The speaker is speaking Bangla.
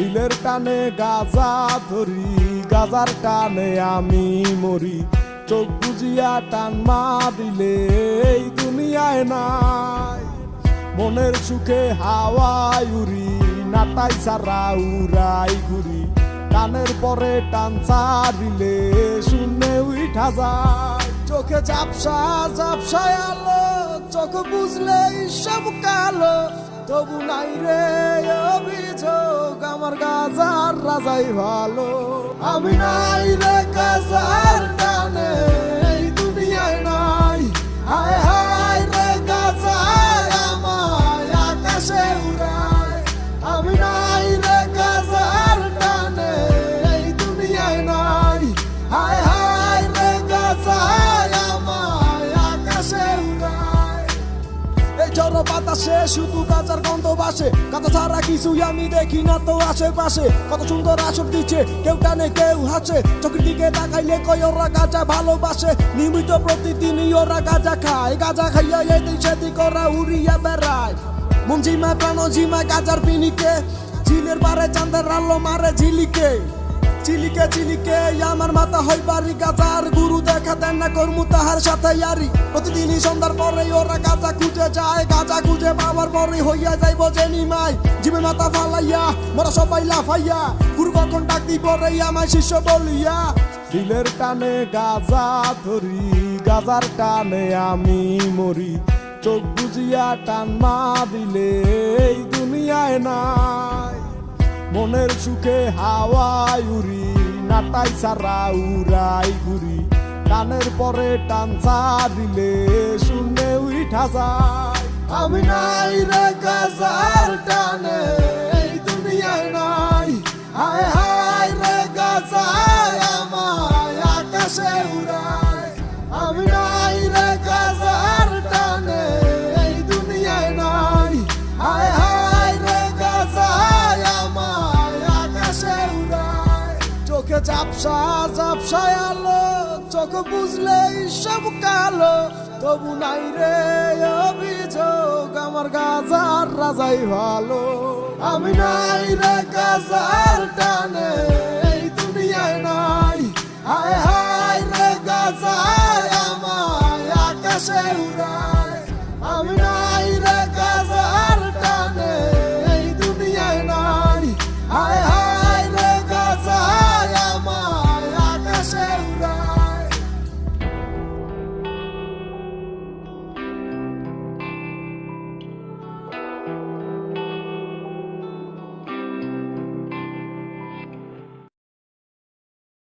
দিলের টানে গাজা ধরি, গাজার টানে আমি মরি। চোখ বুঝিয়া টান মা দিলে এই দুনিয়ায় নাই। মনের সুখে হাওয়ায় উড়ি নাটাই সারা উড়াই ঘুরি। টানের পরে টান দিলে শূন্যে উঠা যায়। চোখে ঝাপসা ঝাপসায় আলো, চোখ বুঝলে সব কালো। তবু নাই রে আমার রাজাই ভালো। আমি নাই রে গাজার ঝড় বাতাসে, শুধু গাজার গন্ধ বাসে। কথা ছাড়া কিছুই আমি দেখি না তো আশেপাশে। কত সুন্দর আসর দিচ্ছে, কেউ টানে, কেউ হাসে। চোখের দিকে তাকাইলে কই ওরা গাজা ভালোবাসে। নিয়মিত প্রতিদিনই ওরা গাজা খায়। গাজা খাইয়া এদিক সেদিক ওরা উড়িয়া বেড়ায়। মন জিমা প্রাণ জিমা গাজার পিনিকে। ঝিলের বারে চাঁদের আলো মারে ঝিলিকে। চিলিকে চিলিকে আমার মাথা হয় বাড়ি গাজার গুরু দেখা দেন না, কর্মু তাহার সাথে ইয়ারি। প্রতিদিনই সন্ধ্যার পরে ওরা গাজা খুঁজে যায়, গাজা খুঁজে পাওয়ার পরে হইয়া যাইব জেনি মাই জিমে মাথা ফালাইয়া, মোরা সবাই লাফাইয়া গুরু কখন ডাক দিব রে আমার শিষ্য বলিয়া, দিলের টানে গাজা ধরি, গাজার টানে আমি মরি। চোখ বুঝিয়া টান মা দিলে এই দুনিয়ায় নাই। মনের সুখে হাওয়ায় উড়ি, নাটাই সারা উড়াই ঘুরি। টানের পরে টান দিলে শুনে উঠা যায়। আমি নাই রে গাজার টানে। চোখে ঝাপসা আলো, চোখ বুঝলে সব কালো। তবু নাই রে অভিযোগ, আমার গাজার রাজাই ভালো। আমি নাই রে গাজার টানে, এই দুনিয়ায় নাই। হায় হায় রে গাজায় আমায় আকাশে উড়ায়